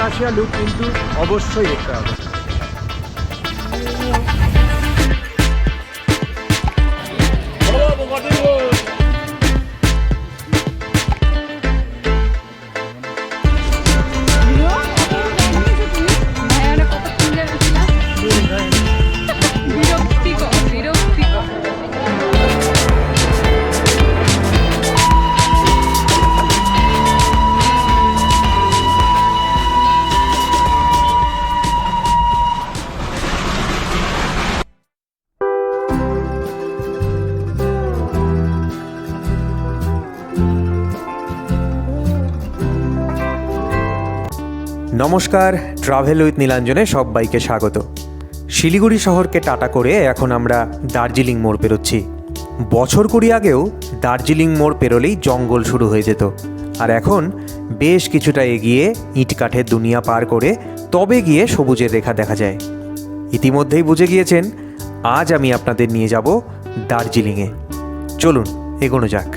আকাশিয়া look কিন্তু অবশ্যই দেখতে হবে। নমস্কার ট্রাভেল উইথ নীলাঞ্জনে সবাইকে স্বাগত। শিলিগুড়ি শহরকে টাটা করে এখন আমরা দার্জিলিং মোড় পেরোচ্ছি। বছর কুড়ি আগেও দার্জিলিং মোড় পেরোলেই জঙ্গল শুরু হয়ে যেত। আর এখন বেশ কিছুটা এগিয়ে ইটকাঠের দুনিয়া পার করে তবে গিয়ে সবুজের রেখা দেখা যায়। ইতিমধ্যেই বুঝে গিয়েছেন, আজ আমি আপনাদের নিয়ে যাব দার্জিলিংয়ে। চলুন, এগোনো যাক।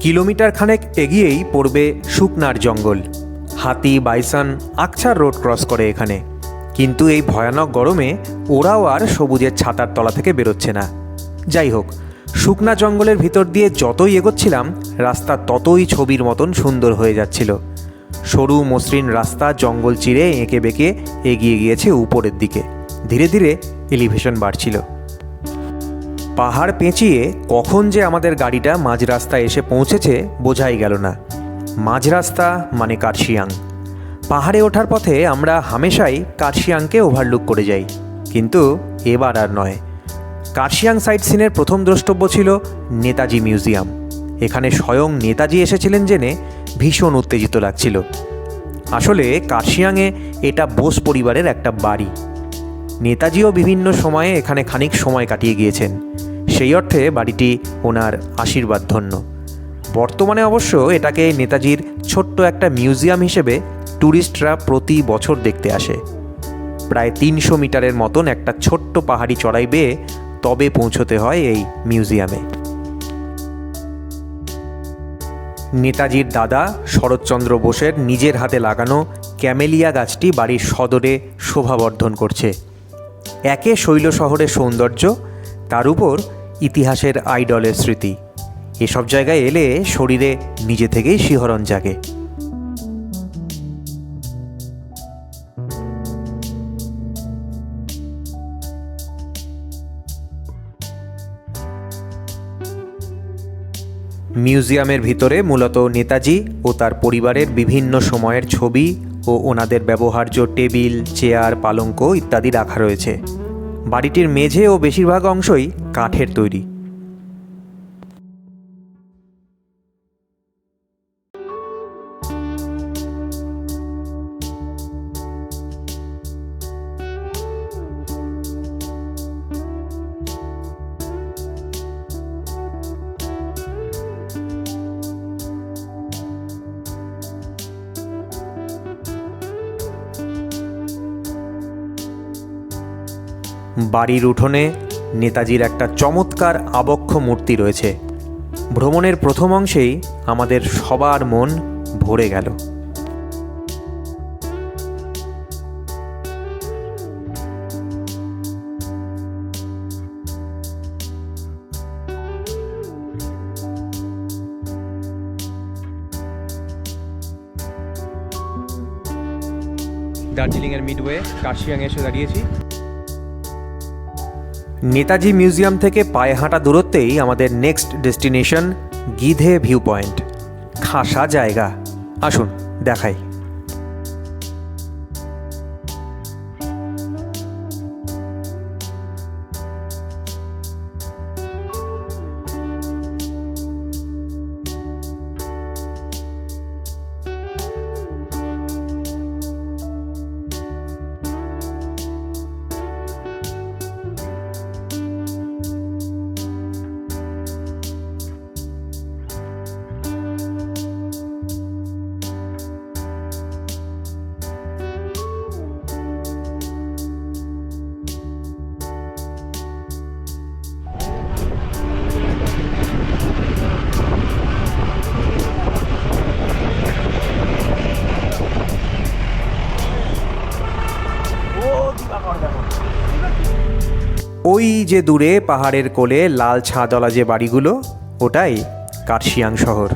কিলোমিটার খানেক এগিয়েই পড়বে শুকনার জঙ্গল। হাতি, বাইসান, আকছার রোড ক্রস করে এখানে। কিন্তু এই ভয়ানক গরমে ওরাও আর সবুজের ছাতার তলা থেকে বেরোচ্ছে না। যাই হোক, শুকনা জঙ্গলের ভিতর দিয়ে যতই এগোচ্ছিলাম, রাস্তা ততই ছবির মতন সুন্দর হয়ে যাচ্ছিল। সরু, মসৃণ রাস্তা জঙ্গল চিরে এঁকে বেঁকে এগিয়ে গিয়েছে উপরের দিকে। ধীরে ধীরে এলিভেশন বাড়ছিল। পাহাড় পেঁচিয়ে কখন যে আমাদের গাড়িটা মাঝ রাস্তায় এসে পৌঁছেছে, বোঝাই গেল না। মাঝ রাস্তা মানে কার্শিয়াং। পাহাড়ে ওঠার পথে আমরা হামেশাই কার্শিয়াংকে ওভারলুক করে যাই। কিন্তু এবার আর নয়। কার্শিয়াং সাইট সিনের প্রথম দ্রষ্টব্য ছিল নেতাজি মিউজিয়াম। এখানে স্বয়ং নেতাজি এসেছিলেন জেনে ভীষণ উত্তেজিত লাগছিল। আসলে কার্শিয়াংয়ে এটা বোস পরিবারের একটা বাড়ি। নেতাজিও বিভিন্ন সময়ে এখানে খানিক সময় কাটিয়ে গিয়েছেন। সেই অর্থে বাড়িটি ওনার আশীর্বাদ ধন্য বর্তমানে অবশ্য এটাকে নেতাজির ছোট্ট একটা মিউজিয়াম হিসেবে ট্যুরিস্টরা প্রতি বছর দেখতে আসে। প্রায় তিনশো মিটারের মতন একটা ছোট্ট পাহাড়ি চড়াই বেয়ে তবে পৌঁছতে হয় এই মিউজিয়ামে। নেতাজির দাদা শরৎচন্দ্র বোসের নিজের হাতে লাগানো ক্যামেলিয়া গাছটি বাড়ির সদরে শোভাবর্ধন করছে। একে শৈল শহরের সৌন্দর্য, তার উপর ইতিহাসের আইডলের স্মৃতি। এসব জায়গায় এলে শরীরে নিজে থেকেই শিহরণ জাগে। মিউজিয়ামের ভিতরে মূলত নেতাজি ও তার পরিবারের বিভিন্ন সময়ের ছবি ও ওনাদের ব্যবহার্য টেবিল, চেয়ার, পালঙ্ক ইত্যাদি রাখা রয়েছে। বাড়িটির মেঝে ও বেশিরভাগ অংশই কাঠের তৈরি। বাড়ির উঠোনে নেতাজির একটা চমৎকার আবক্ষ মূর্তি রয়েছে। ভ্রমণের প্রথম অংশেই আমাদের সবার মন ভরে গেল। দার্জিলিংয়ের মিডওয়ে কার্শিয়াং এসে দাঁড়িয়েছি। নেতাজি মিউজিয়াম থেকে পায়ে হাঁটা দূরত্বেই আমাদের next destination Giddhe view point খাসা জায়গা। আসুন, দেখাই। ওই যে দূরে পাহাড়ের কোলে লাল ছাদলা যে বাড়িগুলো, ওটাই কার্শিয়াং শহর।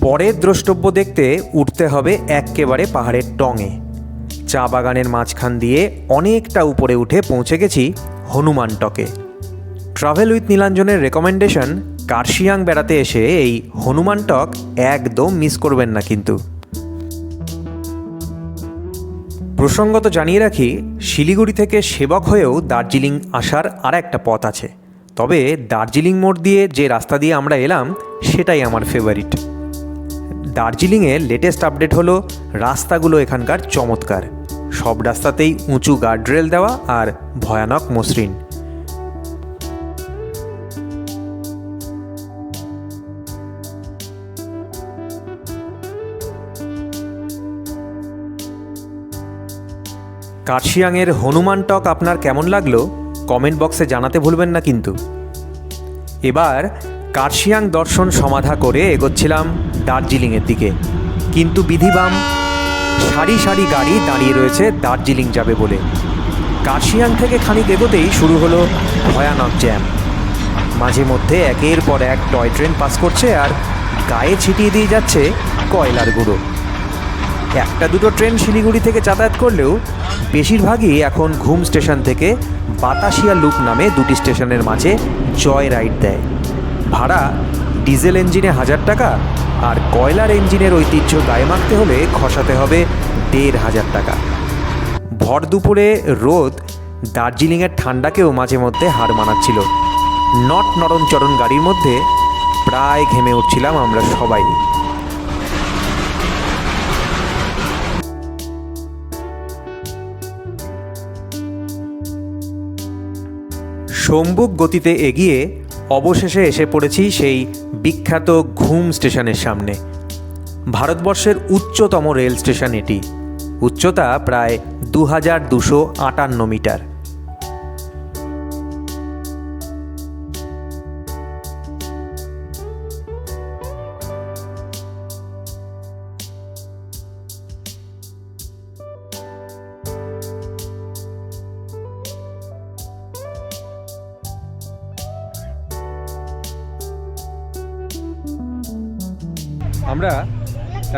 পরের দ্রষ্টব্য দেখতে উঠতে হবে এক্কেবারে পাহাড়ের টঙে। চা বাগানের মাঝখান দিয়ে অনেকটা উপরে উঠে পৌঁছে গেছি হনুমান টকে। ট্রাভেল উইথ নীলাঞ্জনের রেকমেন্ডেশন কার্শিয়াং বেড়াতে এসে এই হনুমান টক একদম মিস করবেন না কিন্তু। প্রসঙ্গত জানিয়ে রাখি, শিলিগুড়ি থেকে সেবক হয়েও দার্জিলিং আসার আর একটা পথ আছে। তবে দার্জিলিং মোড় দিয়ে যে রাস্তা দিয়ে আমরা এলাম, সেটাই আমার ফেভারিট দার্জিলিংয়ে লেটেস্ট আপডেট হলো, রাস্তাগুলো এখানকার চমৎকার। সব রাস্তাতেই উঁচু গার্ডরেল দেওয়া আর ভয়ানক মসৃণ। কার্শিয়াংয়ের হনুমান টক আপনার কেমন লাগল কমেন্ট বক্সে জানাতে ভুলবেন না কিন্তু। এবার কার্শিয়াং দর্শন সমাধা করে এগোচ্ছিলাম দার্জিলিংয়ের দিকে। কিন্তু বিধিবাম সারি সারি গাড়ি দাঁড়িয়ে রয়েছে দার্জিলিং যাবে বলে। কার্শিয়াং থেকে খানিক এগোতেই শুরু হলো ভয়ানক জ্যাম। মাঝে মধ্যে একের পর এক টয় ট্রেন পাস করছে আর গায়ে ছিটিয়ে দিয়ে যাচ্ছে কয়লার গুঁড়ো। একটা দুটো ট্রেন শিলিগুড়ি থেকে যাতায়াত করলেও বেশিরভাগই এখন ঘুম স্টেশন থেকে বাতাসিয়া লুপ নামে দুটি স্টেশনের মাঝে জয় রাইড দেয়। ভাড়া ডিজেল ইঞ্জিনে হাজার টাকা আর কয়লার ইঞ্জিনের ঐতিহ্য গায়ে মাখতে হলে খসাতে হবে দেড় হাজার টাকা। ভর দুপুরে রোদ দার্জিলিংয়ের ঠান্ডাকেও মাঝে মধ্যে হার মানাচ্ছিল। নট নরম চরণ গাড়ির মধ্যে প্রায় ঘেমে উঠছিলাম আমরা সবাই। সম্বুক গতিতে এগিয়ে অবশেষে এসে পড়েছি সেই বিখ্যাত ঘুম স্টেশনের সামনে। ভারতবর্ষের উচ্চতম রেল স্টেশন এটি। উচ্চতা প্রায় দু হাজার দুশো আটান্ন মিটার।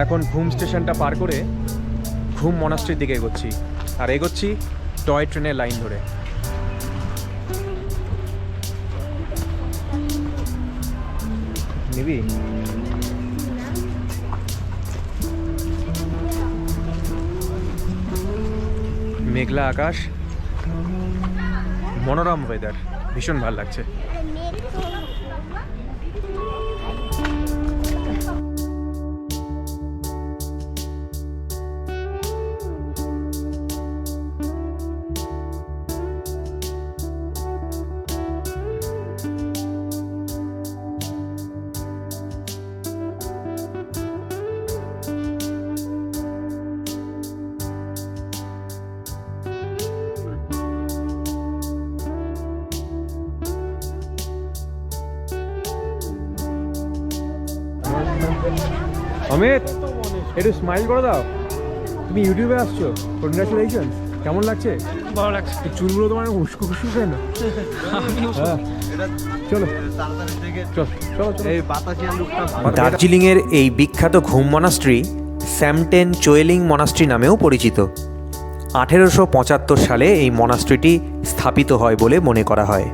এখন ঘুম স্টেশনটা পার করে ঘুম মনাস্ট্রির দিকে এগোচ্ছি। আর এগোচ্ছি টয় ট্রেনের লাইন ধরে। নিবি? মেঘলা আকাশ, মনোরম ওয়েদার ভীষণ ভালো লাগছে। অমিত একটু স্মাইল করে দাও। তুমি ইউটিউবে আসছো কনগ্রাচুলেশন কেমন লাগছে? ভালো লাগছে। চুলগুলো তোমার উস্কো খুস্কো কেন? হ্যাঁ। চলো। এই দার্জিলিংয়ের এই বিখ্যাত ঘুম মনাস্ট্রি স্যামটেন চোয়েলিং মনাস্ট্রি নামেও পরিচিত। আঠেরোশো পঁচাত্তর সালে এই মনাস্ট্রিটি স্থাপিত হয় বলে মনে করা হয়।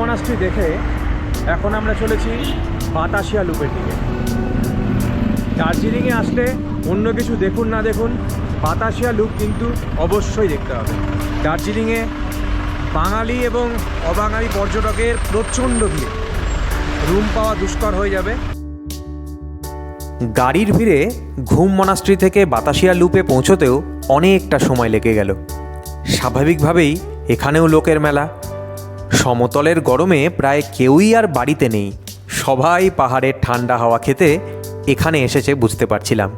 মনাস্ট্রি দেখে এখন আমরা চলেছি বাতাসিয়া লুপের দিকে। দার্জিলিংয়ে আসলে অন্য কিছু দেখুন না দেখুন, বাতাসিয়া লুপ কিন্তু অবশ্যই দেখতে হবে। দার্জিলিংয়ে বাঙালি এবং অবাঙালি পর্যটকের প্রচণ্ড ভিড়। রুম পাওয়া দুষ্কর হয়ে যাবে। গাড়ির ভিড়ে ঘুম মনাস্ট্রি থেকে বাতাসিয়া লুপে পৌঁছতেও অনেকটা সময় লেগে গেল। স্বাভাবিকভাবেই এখানেও লোকের মেলা সমতলের গরমে প্রায় কেউই আর বাড়িতে নেই। সবাই পাহাড়ের ঠান্ডা হাওয়া খেতে এখানে এসেছে বুঝতে পারছিলাম।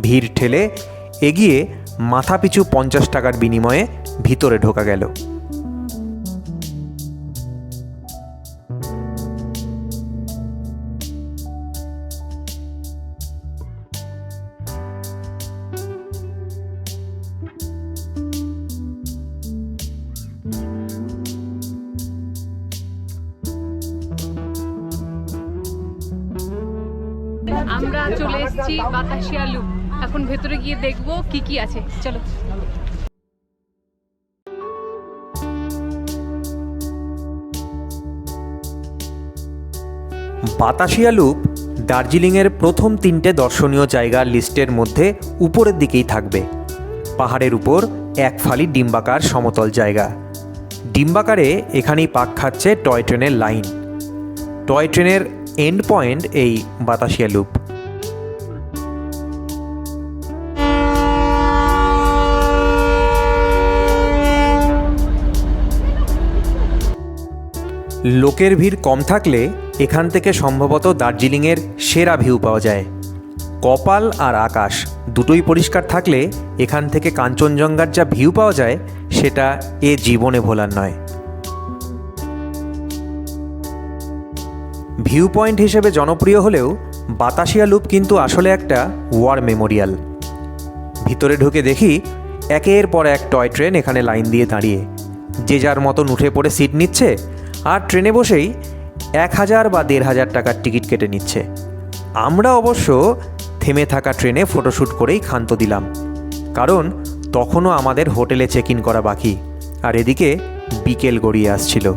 ভিড় ঠেলে এগিয়ে মাথাপিছু পঞ্চাশ টাকার বিনিময়ে ভিতরে ঢোকা গেল। আমরা চলে এসেছি বাতাসিয়া লুপ। এখন ভেতরে গিয়ে দেখব কি কি আছে। চলো। বাতাসিয়া লুপ দার্জিলিংয়ের প্রথম তিনটে দর্শনীয় জায়গার লিস্টের মধ্যে উপরের দিকেই থাকবে। পাহাড়ের উপর এক ফালি ডিম্বাকার সমতল জায়গা। ডিম্বাকারে এখানেই পাক খাচ্ছে টয় ট্রেনের লাইন। টয় ট্রেনের এন্ড পয়েন্ট এই বাতাসিয়া লুপ। লোকের ভিড় কম থাকলে এখান থেকে সম্ভবত দার্জিলিংয়ের সেরা ভিউ পাওয়া যায়। কপাল আর আকাশ দুটোই পরিষ্কার থাকলে এখান থেকে কাঞ্চনজঙ্ঘার যা ভিউ পাওয়া যায়, সেটা এ জীবনে ভোলার নয়। ভিউ পয়েন্ট হিসেবে জনপ্রিয় হলেও বাতাসিয়া লুপ কিন্তু আসলে একটা ওয়ার মেমোরিয়াল। ভিতরে ঢুকে দেখি একের পর এক টয় ট্রেন এখানে লাইন দিয়ে দাঁড়িয়ে। যে যার মতন উঠে পড়ে সিট নিচ্ছে আর ট্রেনে বসেই এক হাজার বা দেড় হাজার টাকার টিকিট কেটে নিচ্ছে। আমরা অবশ্য থেমে থাকা ট্রেনে ফটোশ্যুট করেই ক্ষান্ত দিলাম। কারণ তখনও আমাদের হোটেলে চেক ইন করা বাকি। আর এদিকে বিকেল গড়িয়ে আসছিল।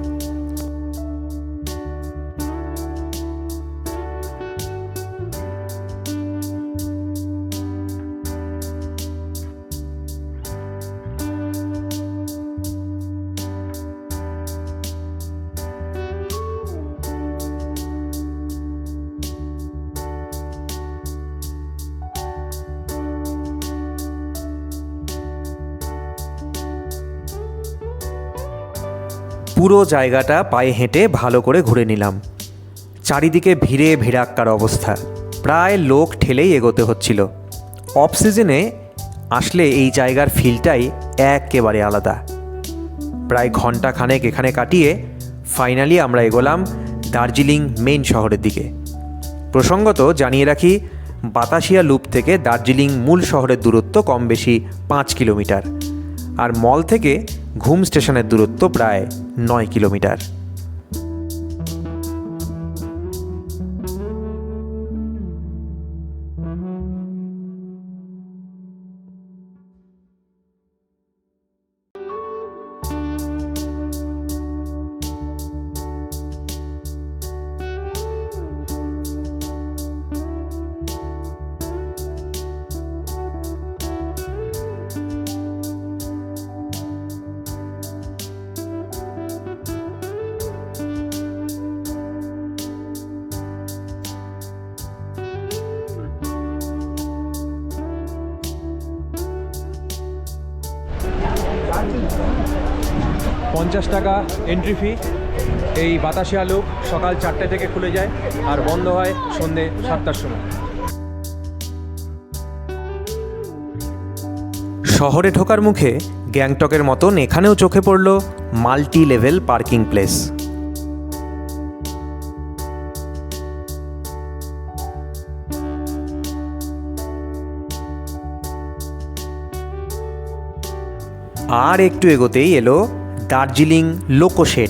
পুরো জায়গাটা পায়ে হেঁটে ভালো করে ঘুরে নিলাম। চারিদিকে ভিড়ে ভিড়াক্কার অবস্থা। প্রায় লোক ঠেলেই এগোতে হচ্ছিল। অফ সিজনে আসলে এই জায়গার ফিলটাই একেবারে আলাদা। প্রায় ঘণ্টা খানেক এখানে কাটিয়ে ফাইনালি আমরা এগোলাম দার্জিলিং মেইন শহরের দিকে। প্রসঙ্গত জানিয়ে রাখি, বাতাসিয়া লুপ থেকে দার্জিলিং মূল শহরের দূরত্ব কম বেশি পাঁচ কিলোমিটার। আর মল থেকে ঘুম স্টেশনের দূরত্ব প্রায় নয় কিলোমিটার। পঞ্চাশ টাকা এন্ট্রি ফি এই বাতাসে আলু সকাল চারটে থেকে খুলে যায় আর বন্ধ হয় সন্ধে সাতটার সময়। শহরে ঢোকার মুখে গ্যাংটকের মতন এখানেও চোখে পড়ল মাল্টি লেভেল পার্কিং প্লেস। আর একটু এগোতেই এলো দার্জিলিং লোকোশেড,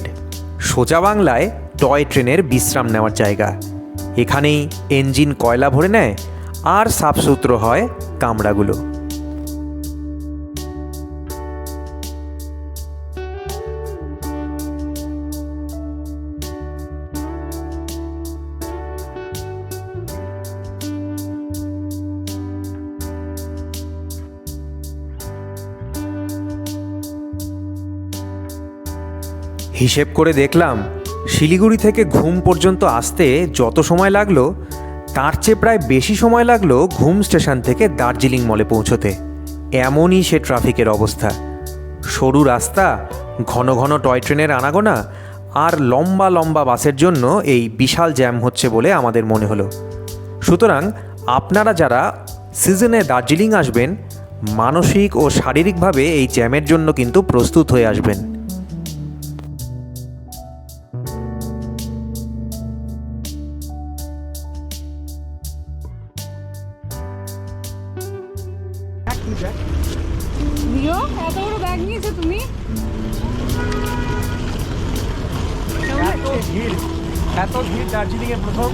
সোজা বাংলায় টয় ট্রেনের বিশ্রাম নেওয়ার জায়গা। এখানেই ইঞ্জিন কয়লা ভরে নেয় আর সাফসুত্র হয় কামড়াগুলো হিসেব করে দেখলাম, শিলিগুড়ি থেকে ঘুম পর্যন্ত আসতে যত সময় লাগল, তার চেয়ে প্রায় বেশি সময় লাগল ঘুম স্টেশন থেকে দার্জিলিং মলে পৌঁছতে। এমনই সে ট্রাফিকের অবস্থা। সরু রাস্তা, ঘন ঘন টয় ট্রেনের আনাগোনা আর লম্বা লম্বা বাসের জন্য এই বিশাল জ্যাম হচ্ছে বলে আমাদের মনে হলো। সুতরাং আপনারা যারা সিজনে দার্জিলিং আসবেন, মানসিক ও শারীরিকভাবে এই জ্যামের জন্য কিন্তু প্রস্তুত হয়ে আসবেন। নিও এত বড় ব্যাগ নিয়েছো তুমি? এত ভিড় এত ভিড় দার্জিলিংয়ে প্রথম।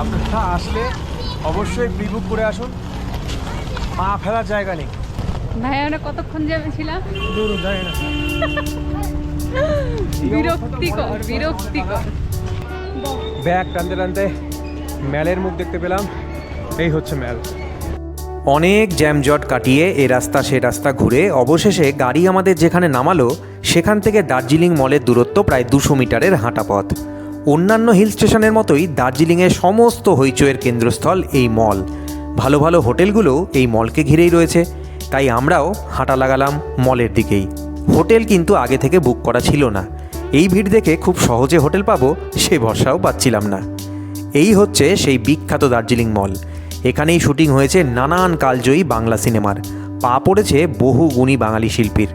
আপনারা আসলে অবশ্যই প্রি বুক করে আসুন। পা ফেলার জায়গা নেই। ভাই আমরা কতক্ষণ যাবে ছিলাম? দূর যায় না। বিরক্তিকর বিরক্তিকর। ব্যাগ টানতে টানতে ম্যালের মুখ দেখতে পেলাম। এই হচ্ছে ম্যাল। অনেক জ্যামজট কাটিয়ে এ রাস্তা সে রাস্তা ঘুরে অবশেষে গাড়ি আমাদের যেখানে নামালো, সেখান থেকে দার্জিলিং মলের দূরত্ব প্রায় দুশো মিটারের হাঁটা পথ অন্যান্য হিল স্টেশনের মতোই দার্জিলিংয়ের সমস্ত হইচইয়ের কেন্দ্রস্থল এই মল। ভালো ভালো হোটেলগুলো এই মলকে ঘিরেই রয়েছে, তাই আমরাও হাঁটা লাগালাম মলের দিকেই। হোটেল কিন্তু আগে থেকে বুক করা ছিল না। এই ভিড় দেখে খুব সহজে হোটেল পাবো সে ভরসাও পাচ্ছিলাম না। এই হচ্ছে সেই বিখ্যাত দার্জিলিং মল। এখানেই শুটিং হয়েছে নানান কালজয়ী বাংলা সিনেমার। পা পড়েছে বহু গুণী বাঙালি শিল্পীর।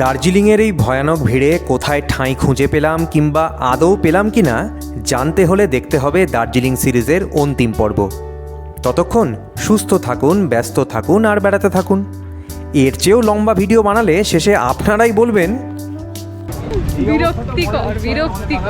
দার্জিলিংয়ের এই ভয়ানক ভিড়ে কোথায় ঠাঁই খুঁজে পেলাম কিংবা আদৌ পেলাম কিনা, জানতে হলে দেখতে হবে দার্জিলিং সিরিজের অন্তিম পর্ব। ততক্ষণ সুস্থ থাকুন, ব্যস্ত থাকুন আর বেড়াতে থাকুন। এর চেয়েও লম্বা ভিডিও বানালে শেষে আপনারাই বলবেন, বিরক্তিকর বিরক্তিকর।